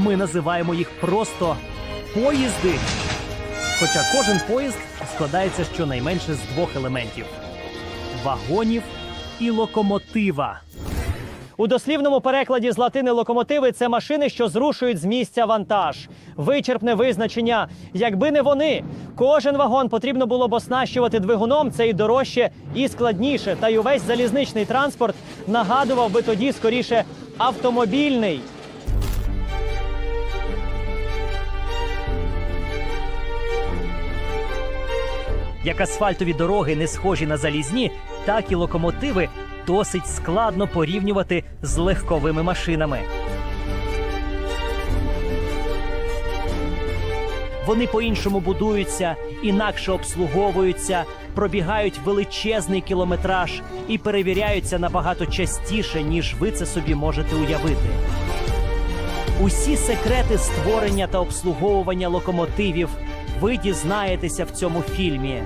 ми називаємо їх просто поїзди. Хоча кожен поїзд складається щонайменше з двох елементів вагонів і локомотива. У дослівному перекладі з латини локомотиви це машини, що зрушують з місця вантаж. Вичерпне визначення. Якби не вони, кожен вагон потрібно було б оснащувати двигуном, це і дорожче, і складніше. Та й увесь залізничний транспорт нагадував би тоді скоріше автомобільний. Як асфальтові дороги не схожі на залізні, так і локомотиви досить складно порівнювати з легковими машинами. Вони по-іншому будуються, інакше обслуговуються, пробігають величезний кілометраж і перевіряються набагато частіше, ніж ви це собі можете уявити. Усі секрети створення та обслуговування локомотивів ви дізнаєтеся в цьому фільмі.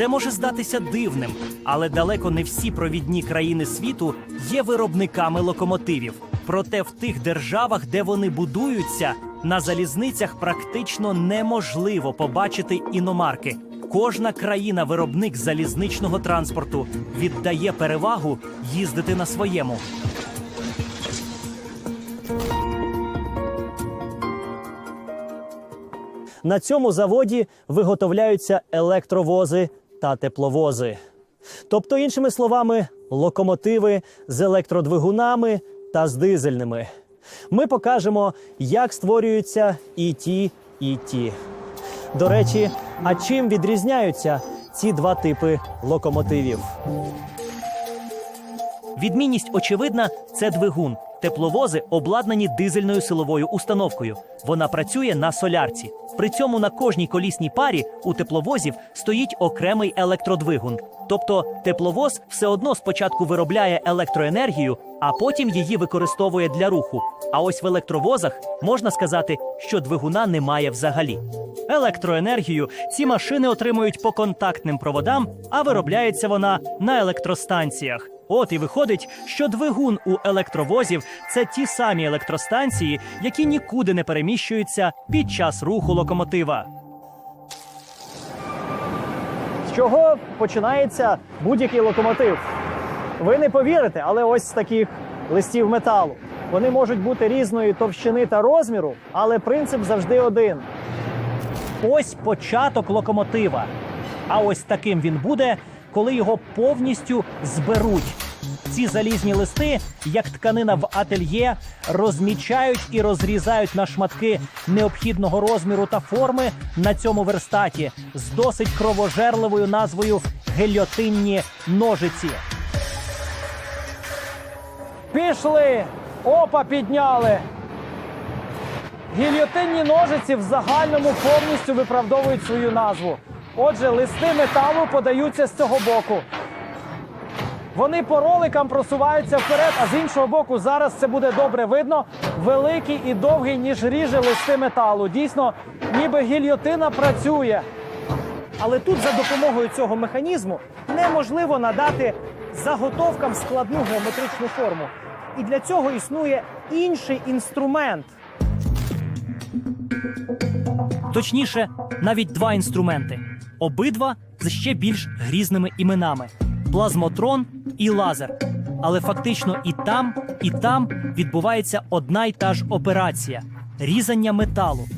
Це може здатися дивним, але далеко не всі провідні країни світу є виробниками локомотивів. Проте в тих державах, де вони будуються, на залізницях практично неможливо побачити іномарки. Кожна країна-виробник залізничного транспорту віддає перевагу їздити на своєму. На цьому заводі виготовляються електровози та тепловози. Тобто, іншими словами, локомотиви з електродвигунами та з дизельними. Ми покажемо, як створюються і ті, і ті. До речі, а чим відрізняються ці два типи локомотивів? Відмінність очевидна це двигун. Тепловози обладнані дизельною силовою установкою. Вона працює на солярці. При цьому на кожній колісній парі у тепловозів стоїть окремий електродвигун. Тобто тепловоз все одно спочатку виробляє електроенергію, а потім її використовує для руху. А ось в електровозах можна сказати, що двигуна немає взагалі. Електроенергію ці машини отримують по контактним проводам, а виробляється вона на електростанціях. От і виходить, що двигун у електровозів це ті самі електростанції, які нікуди не переміщуються під час руху локомотива. З чого починається будь-який локомотив? Ви не повірите, але ось з таких листів металу. Вони можуть бути різної товщини та розміру, але принцип завжди один. Ось початок локомотива. А ось таким він буде, коли його повністю зберуть. Ці залізні листи, як тканина в ательє, розмічають і розрізають на шматки необхідного розміру та форми на цьому верстаті з досить кровожерливою назвою гельотинні ножиці. Пішли! Опа, підняли! Гільйотинні ножиці в загальному повністю виправдовують свою назву. Отже, листи металу подаються з цього боку. Вони по роликам просуваються вперед, а з іншого боку, зараз це буде добре видно. Великий і довгий, ніж ріже листи металу. Дійсно, ніби гільйотина працює. Але тут за допомогою цього механізму неможливо надати заготовкам складну геометричну форму. І для цього існує інший інструмент. Точніше, навіть два інструменти. Обидва з ще більш грізними іменами: плазмотрон і лазер. Але фактично і там, і там відбувається одна й та ж операція різання металу.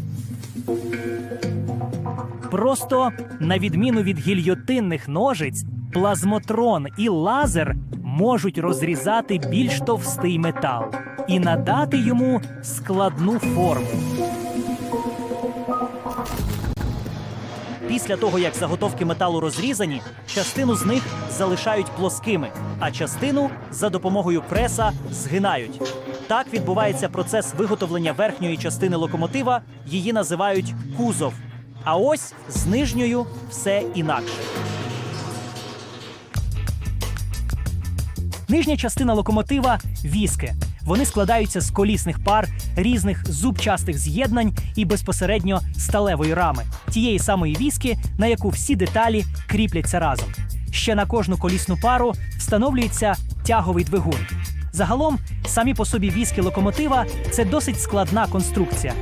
Просто на відміну від гільйотинних ножиць, плазмотрон і лазер можуть розрізати більш товстий метал і надати йому складну форму. Після того, як заготовки металу розрізані, частину з них залишають плоскими, а частину за допомогою преса згинають. Так відбувається процес виготовлення верхньої частини локомотива. Її називають кузов. А ось з нижньою все інакше. Нижня частина локомотива віски. Вони складаються з колісних пар, різних зубчастих з'єднань і безпосередньо сталевої рами, тієї самої віски, на яку всі деталі кріпляться разом. Ще на кожну колісну пару встановлюється тяговий двигун. Загалом, самі по собі віски локомотива це досить складна конструкція.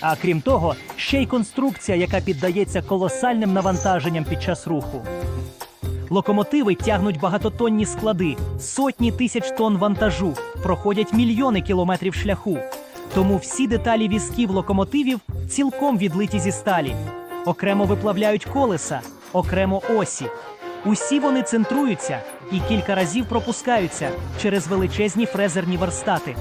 А крім того, ще й конструкція, яка піддається колосальним навантаженням під час руху. Локомотиви тягнуть багатотонні склади, сотні тисяч тонн вантажу, проходять мільйони кілометрів шляху. Тому всі деталі візків локомотивів цілком відлиті зі сталі. Окремо виплавляють колеса, окремо осі. Усі вони центруються і кілька разів пропускаються через величезні фрезерні верстати.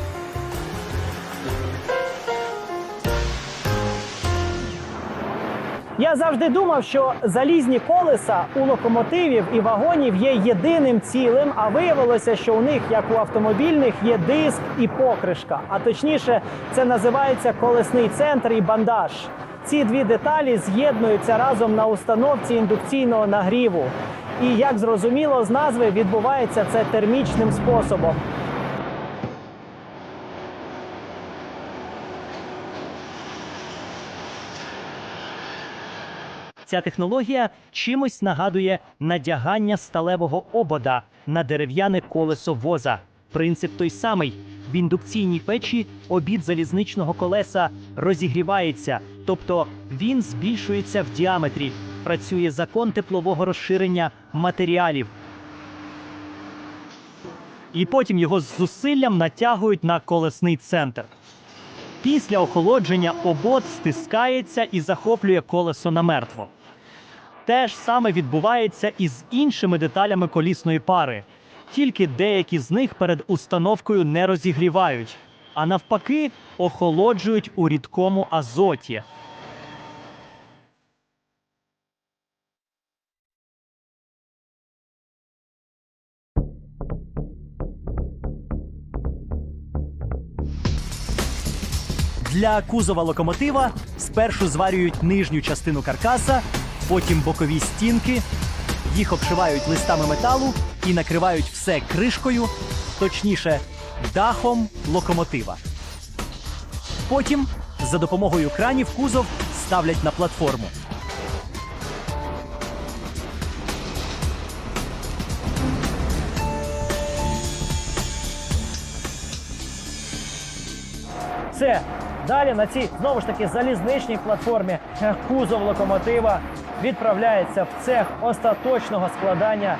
Я завжди думав, що залізні колеса у локомотивів і вагонів є єдиним цілим, а виявилося, що у них, як у автомобільних, є диск і покришка. А точніше, це називається колесний центр і бандаж. Ці дві деталі з'єднуються разом на установці індукційного нагріву. І як зрозуміло з назви, відбувається це термічним способом. Ця технологія чимось нагадує надягання сталевого обода на дерев'яне колесо воза. Принцип той самий: в індукційній печі обід залізничного колеса розігрівається, тобто він збільшується в діаметрі. Працює закон теплового розширення матеріалів. І потім його з зусиллям натягують на колесний центр. Після охолодження обод стискається і захоплює колесо намертво. Те ж саме відбувається і з іншими деталями колісної пари, тільки деякі з них перед установкою не розігрівають, а навпаки, охолоджують у рідкому азоті. Для кузова локомотива спершу зварюють нижню частину каркаса, потім бокові стінки, їх обшивають листами металу і накривають все кришкою, точніше, дахом локомотива. Потім за допомогою кранів кузов ставлять на платформу. Все. Далі на цій знову ж таки залізничній платформі кузов локомотива відправляється в цех остаточного складання.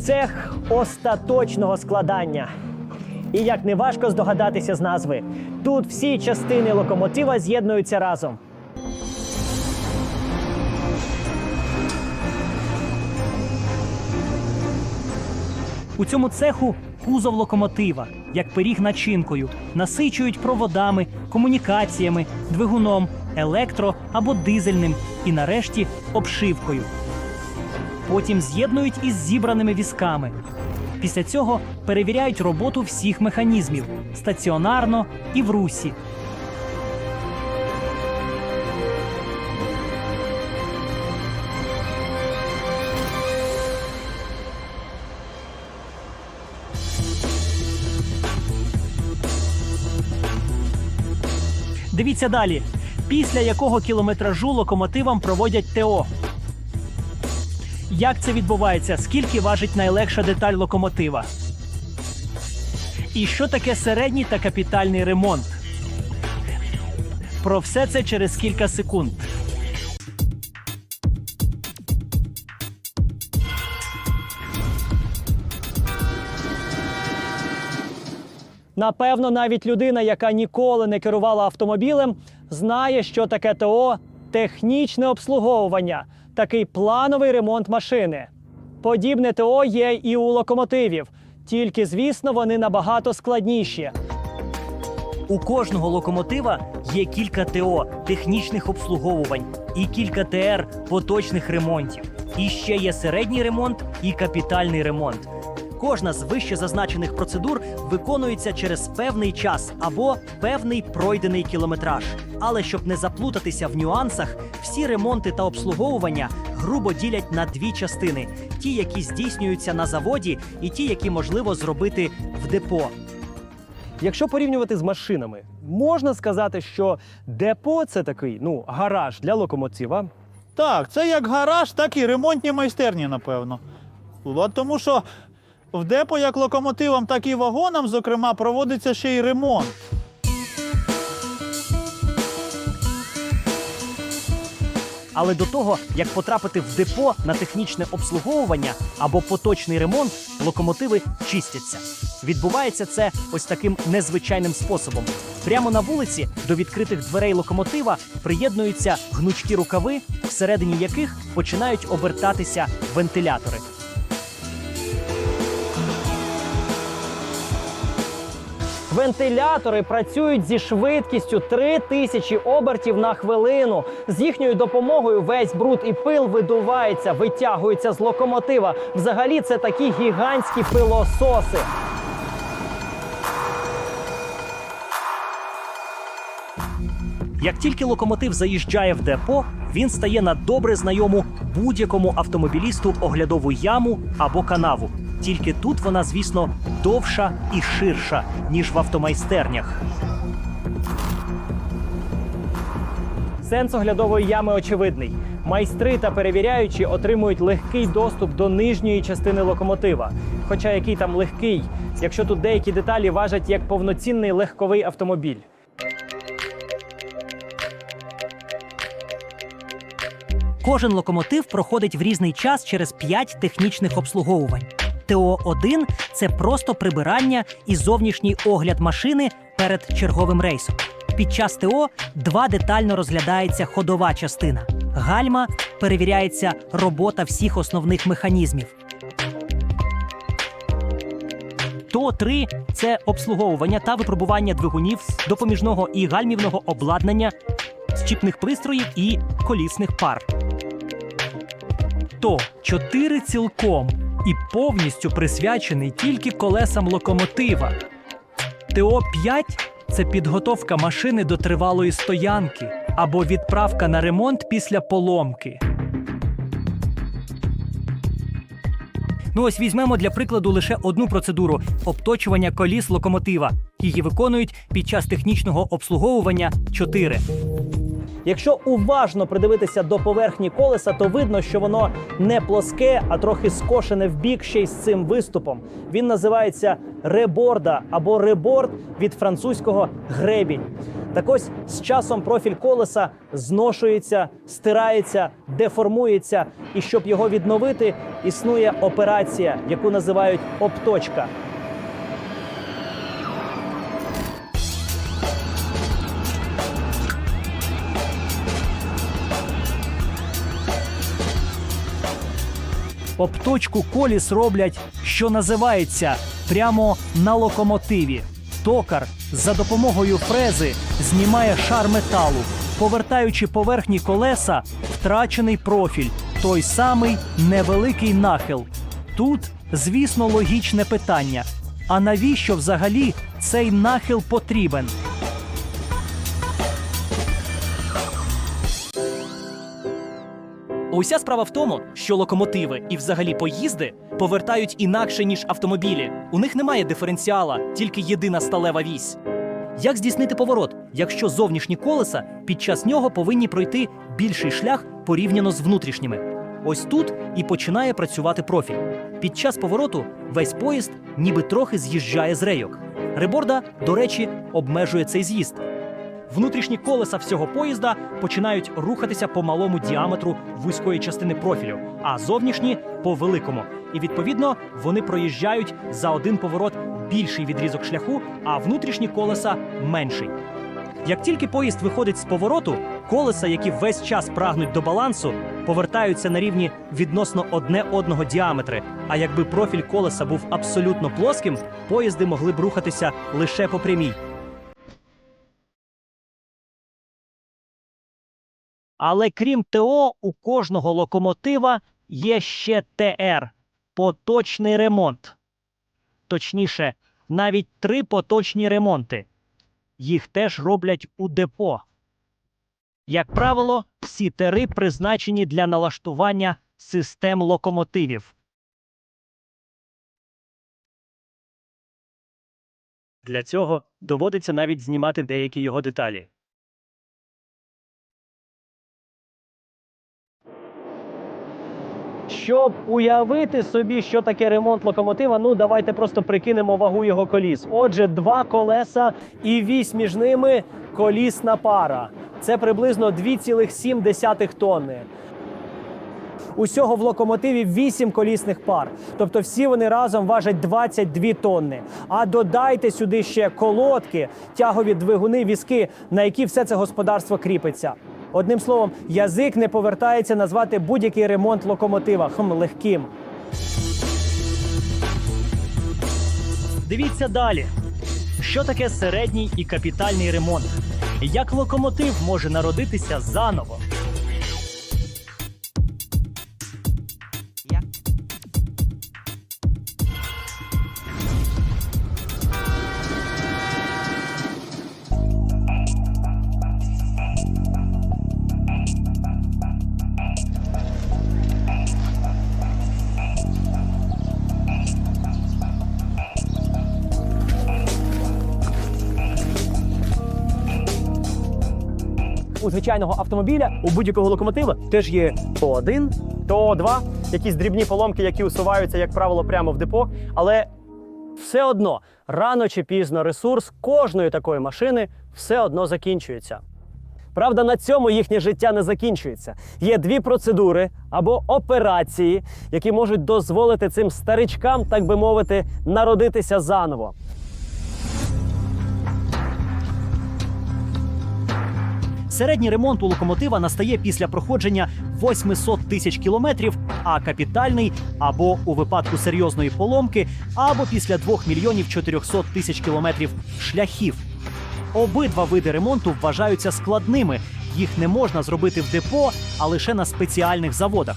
Цех остаточного складання. І як не важко здогадатися з назви, тут всі частини локомотива з'єднуються разом. У цьому цеху кузов локомотива, як пиріг начинкою, насичують проводами, комунікаціями, двигуном, електро або дизельним і нарешті обшивкою. Потім з'єднують із зібраними візками. Після цього перевіряють роботу всіх механізмів стаціонарно і в русі. Дивіться далі, після якого кілометражу локомотивам проводять ТО. Як це відбувається? Скільки важить найлегша деталь локомотива? І що таке середній та капітальний ремонт? Про все це через кілька секунд. Напевно, навіть людина, яка ніколи не керувала автомобілем, знає, що таке ТО технічне обслуговування, такий плановий ремонт машини. Подібне ТО є і у локомотивів, тільки, звісно, вони набагато складніші. У кожного локомотива є кілька ТО технічних обслуговувань і кілька ТР поточних ремонтів. І ще є середній ремонт і капітальний ремонт. Кожна з вище зазначених процедур виконується через певний час або певний пройдений кілометраж. Але щоб не заплутатися в нюансах, всі ремонти та обслуговування грубо ділять на дві частини: ті, які здійснюються на заводі, і ті, які можливо зробити в депо. Якщо порівнювати з машинами, можна сказати, що депо це такий ну гараж для локомотива. Так, це як гараж, так і ремонтні майстерні, напевно. От тому що в депо як локомотивам, так і вагонам, зокрема, проводиться ще й ремонт. Але до того, як потрапити в депо на технічне обслуговування або поточний ремонт, локомотиви чистяться. Відбувається це ось таким незвичайним способом. Прямо на вулиці до відкритих дверей локомотива приєднуються гнучкі рукави, всередині яких починають обертатися вентилятори. Вентилятори працюють зі швидкістю 3000 обертів на хвилину. З їхньою допомогою весь бруд і пил видувається, витягується з локомотива. Взагалі, це такі гігантські пилососи. Як тільки локомотив заїжджає в депо, він стає на добре знайому будь-якому автомобілісту оглядову яму або канаву. Тільки тут вона, звісно, довша і ширша, ніж в автомайстернях. Сенс оглядової ями очевидний. Майстри та перевіряючі отримують легкий доступ до нижньої частини локомотива. Хоча який там легкий, якщо тут деякі деталі важать як повноцінний легковий автомобіль. Кожен локомотив проходить в різний час через 5 технічних обслуговувань. ТО-1 – це просто прибирання і зовнішній огляд машини перед черговим рейсом. Під час ТО 2 детально розглядається ходова частина. Гальма перевіряється робота всіх основних механізмів. ТО-3 – це обслуговування та випробування двигунів, допоміжного і гальмівного обладнання, зчіпних пристроїв і колісних пар. То 4 цілком і повністю присвячений тільки колесам локомотива. ТО-5 – це підготовка машини до тривалої стоянки або відправка на ремонт після поломки. Ну ось візьмемо для прикладу лише одну процедуру обточування коліс локомотива. Її виконують під час технічного обслуговування 4. Якщо уважно придивитися до поверхні колеса, то видно, що воно не плоске, а трохи скошене в бік ще й з цим виступом. Він називається реборда або реборд від французького гребінь. Так ось з часом профіль колеса зношується, стирається, деформується, і щоб його відновити, існує операція, яку називають обточка. Обточку коліс роблять, що називається, прямо на локомотиві. Токар за допомогою фрези знімає шар металу, повертаючи поверхні колеса втрачений профіль, той самий невеликий нахил. Тут, звісно, логічне питання: а навіщо взагалі цей нахил потрібен? Уся справа в тому, що локомотиви і взагалі поїзди повертають інакше, ніж автомобілі. У них немає диференціала, тільки єдина сталева вісь. Як здійснити поворот, якщо зовнішні колеса під час нього повинні пройти більший шлях порівняно з внутрішніми? Ось тут і починає працювати профіль. Під час повороту весь поїзд ніби трохи з'їжджає з рейок. Реборда, до речі, обмежує цей з'їзд. Внутрішні колеса всього поїзда починають рухатися по малому діаметру вузької частини профілю, а зовнішні по великому. І відповідно вони проїжджають за один поворот більший відрізок шляху, а внутрішні колеса менший. Як тільки поїзд виходить з повороту, колеса, які весь час прагнуть до балансу, повертаються на рівні відносно одне одного діаметри. А якби профіль колеса був абсолютно плоским, поїзди могли б рухатися лише по прямій. Але крім ТО, у кожного локомотива є ще ТР поточний ремонт. точніше, навіть три поточні ремонти. Їх теж роблять у депо. Як правило, всі тери призначені для налаштування систем локомотивів. Для цього доводиться навіть знімати деякі його деталі. Щоб уявити собі, що таке ремонт локомотива, ну давайте просто прикинемо вагу його коліс. Отже, два колеса і вісь між ними колісна пара. Це приблизно 2,7 тонни. Усього в локомотиві 8 колісних пар. Тобто всі вони разом важать 22 тонни. А додайте сюди ще колодки, тягові двигуни, візки, на які все це господарство кріпиться. Одним словом, язик не повертається назвати будь-який ремонт локомотива хм, легким. Дивіться далі. Що таке середній і капітальний ремонт? Як локомотив може народитися заново? Звичайного автомобіля, у будь-якого локомотива теж є то один, то два, якісь дрібні поломки, які усуваються, як правило, прямо в депо. Але все одно рано чи пізно ресурс кожної такої машини все одно закінчується. Правда, на цьому їхнє життя не закінчується. Є дві процедури або операції, які можуть дозволити цим старичкам, так би мовити, народитися заново. Середній ремонт у локомотива настає після проходження 800 тисяч кілометрів, а капітальний або у випадку серйозної поломки, або після 2 мільйонів 400 тисяч кілометрів шляхів. Обидва види ремонту вважаються складними. Їх не можна зробити в депо, а лише на спеціальних заводах.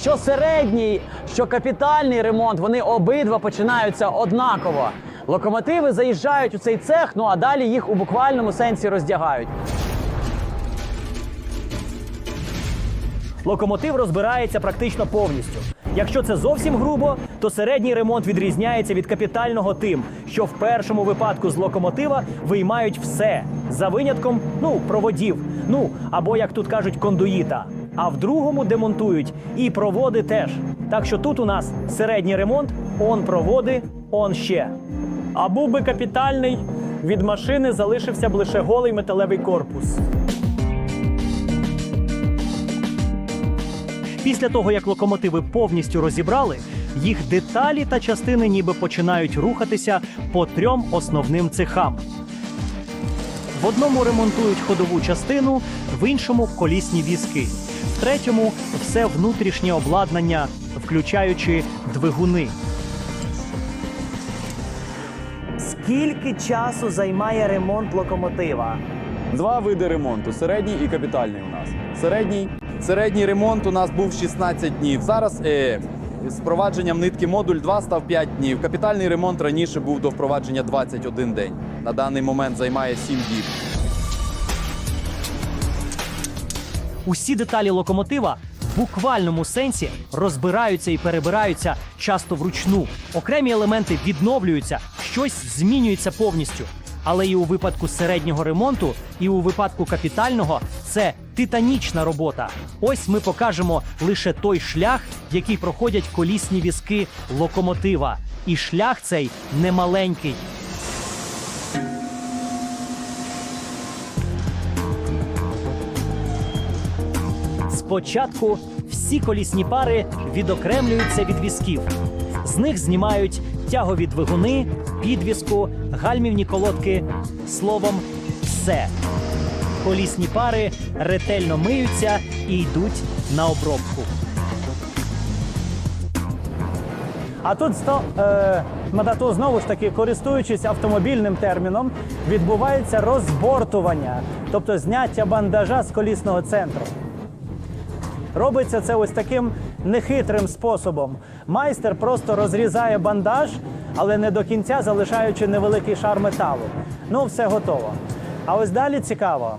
Що середній, що капітальний ремонт, вони обидва починаються однаково. Локомотиви заїжджають у цей цех, ну а далі їх у буквальному сенсі роздягають. Локомотив розбирається практично повністю. Якщо це зовсім грубо, то середній ремонт відрізняється від капітального тим, що в першому випадку з локомотива виймають все за винятком ну проводів, ну або як тут кажуть, кондуїта. А в другому демонтують і проводи теж. Так що тут у нас середній ремонт, он проводи, он ще. А був би капітальний, від машини залишився б лише голий металевий корпус. Після того, як локомотиви повністю розібрали, їх деталі та частини ніби починають рухатися по трьом основним цехам. В одному ремонтують ходову частину, в іншому колісні візки, в третьому все внутрішнє обладнання, включаючи двигуни. Скільки часу займає ремонт локомотива? Два види ремонту: середній і капітальний у нас. Середній, середній ремонт у нас був 16 днів. Зараз е, з впровадженням нитки модуль 2 став 5 днів. Капітальний ремонт раніше був до впровадження 21 день. На даний момент займає 7 діб. Усі деталі локомотива в буквальному сенсі розбираються і перебираються часто вручну. Окремі елементи відновлюються, щось змінюється повністю. Але і у випадку середнього ремонту, і у випадку капітального це титанічна робота. Ось ми покажемо лише той шлях, який проходять колісні візки локомотива. І шлях цей немаленький. Спочатку всі колісні пари відокремлюються від візків. З них знімають тягові двигуни, підвіску, гальмівні колодки. Словом, все. Колісні пари ретельно миються і йдуть на обробку. А тут е, Мадато, знову ж таки, користуючись автомобільним терміном, відбувається розбортування, тобто зняття бандажа з колісного центру. Робиться це ось таким нехитрим способом. Майстер просто розрізає бандаж, але не до кінця залишаючи невеликий шар металу. Ну, все готово. А ось далі цікаво.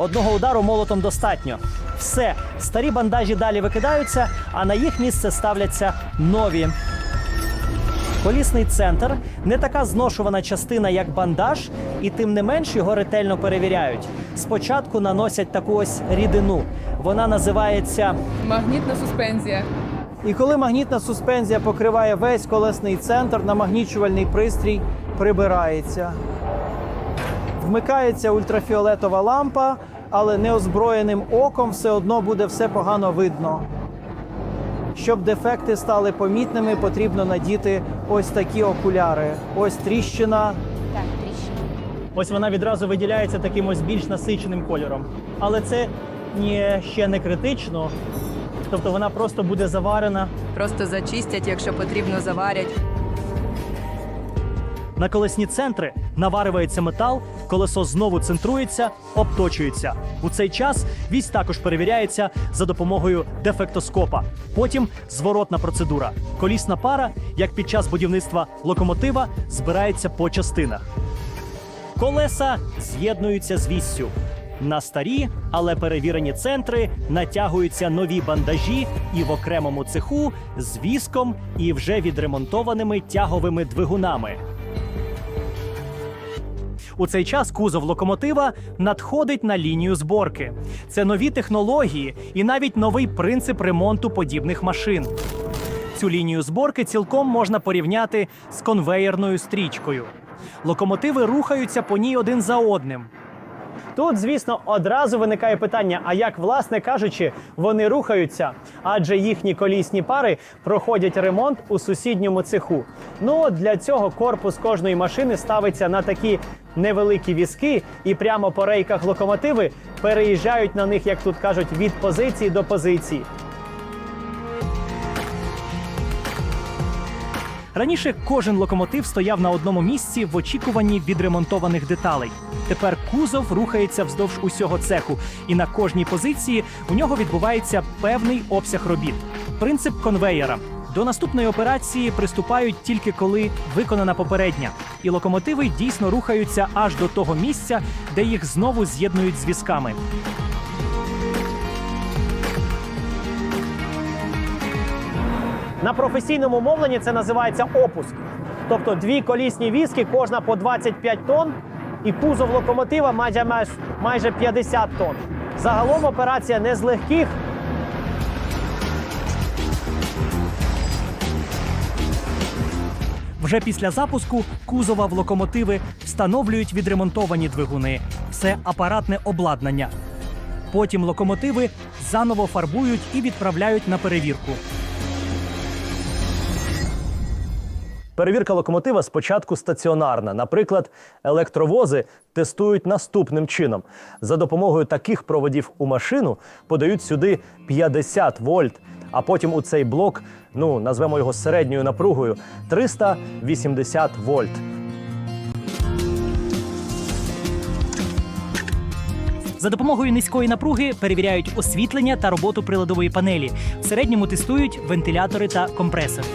Одного удару молотом достатньо. Все, старі бандажі далі викидаються, а на їх місце ставляться нові. Колісний центр не така зношувана частина, як бандаж, і тим не менш його ретельно перевіряють. Спочатку наносять таку ось рідину. Вона називається. Магнітна суспензія. І коли магнітна суспензія покриває весь колесний центр, намагнічувальний пристрій прибирається. Вмикається ультрафіолетова лампа, але неозброєним оком все одно буде все погано видно. Щоб дефекти стали помітними, потрібно надіти ось такі окуляри. Ось тріщина. Так, тріщина. Ось вона відразу виділяється таким ось більш насиченим кольором. Але це ні, ще не критично. Тобто вона просто буде заварена. Просто зачистять, якщо потрібно, заварять. На колесні центри наваривається метал, колесо знову центрується, обточується. У цей час вісь також перевіряється за допомогою дефектоскопа. Потім зворотна процедура. Колісна пара, як під час будівництва локомотива, збирається по частинах. Колеса з'єднуються з віссю. На старі, але перевірені центри натягуються нові бандажі і в окремому цеху з віском і вже відремонтованими тяговими двигунами. У цей час кузов локомотива надходить на лінію зборки. Це нові технології і навіть новий принцип ремонту подібних машин. Цю лінію зборки цілком можна порівняти з конвеєрною стрічкою. Локомотиви рухаються по ній один за одним. Тут, звісно, одразу виникає питання: а як, власне кажучи, вони рухаються? Адже їхні колісні пари проходять ремонт у сусідньому цеху. Ну для цього корпус кожної машини ставиться на такі невеликі візки, і прямо по рейках локомотиви переїжджають на них, як тут кажуть, від позиції до позиції. Раніше кожен локомотив стояв на одному місці в очікуванні відремонтованих деталей. Тепер кузов рухається вздовж усього цеху, і на кожній позиції у нього відбувається певний обсяг робіт. Принцип конвеєра. До наступної операції приступають тільки коли виконана попередня, і локомотиви дійсно рухаються аж до того місця, де їх знову з'єднують з візками. На професійному мовленні це називається опуск. Тобто дві колісні візки, кожна по 25 тонн, і кузов локомотива майже, майже- майже 50 тонн. Загалом операція не з легких. Вже після запуску кузова в локомотиви встановлюють відремонтовані двигуни. Це апаратне обладнання. Потім локомотиви заново фарбують і відправляють на перевірку. Перевірка локомотива спочатку стаціонарна. Наприклад, електровози тестують наступним чином: за допомогою таких проводів у машину подають сюди 50 вольт, а потім у цей блок, ну назвемо його середньою напругою, 380 вольт. За допомогою низької напруги перевіряють освітлення та роботу приладової панелі. В середньому тестують вентилятори та компресори.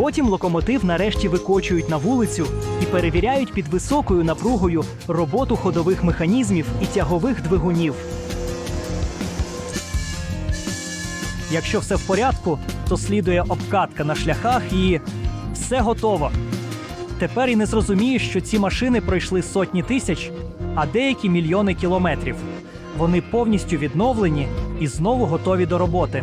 Потім локомотив нарешті викочують на вулицю і перевіряють під високою напругою роботу ходових механізмів і тягових двигунів. Якщо все в порядку, то слідує обкатка на шляхах і все готово. Тепер і не зрозумієш, що ці машини пройшли сотні тисяч, а деякі мільйони кілометрів. Вони повністю відновлені і знову готові до роботи.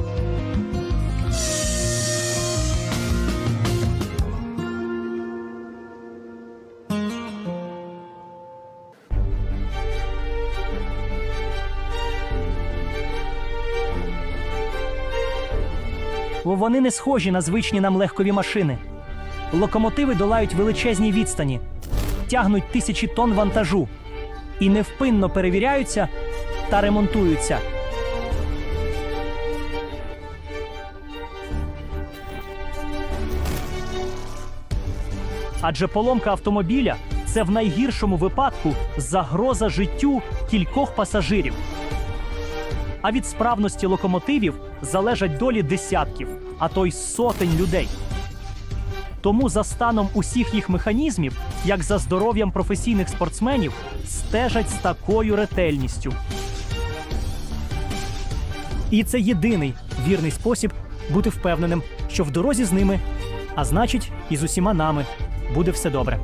Вони не схожі на звичні нам легкові машини. Локомотиви долають величезні відстані. тягнуть тисячі тонн вантажу і невпинно перевіряються та ремонтуються. Адже поломка автомобіля це в найгіршому випадку загроза життю кількох пасажирів. А від справності локомотивів залежать долі десятків, а то й сотень людей. Тому за станом усіх їх механізмів, як за здоров'ям професійних спортсменів, стежать з такою ретельністю. І це єдиний вірний спосіб бути впевненим, що в дорозі з ними, а значить, і з усіма нами буде все добре.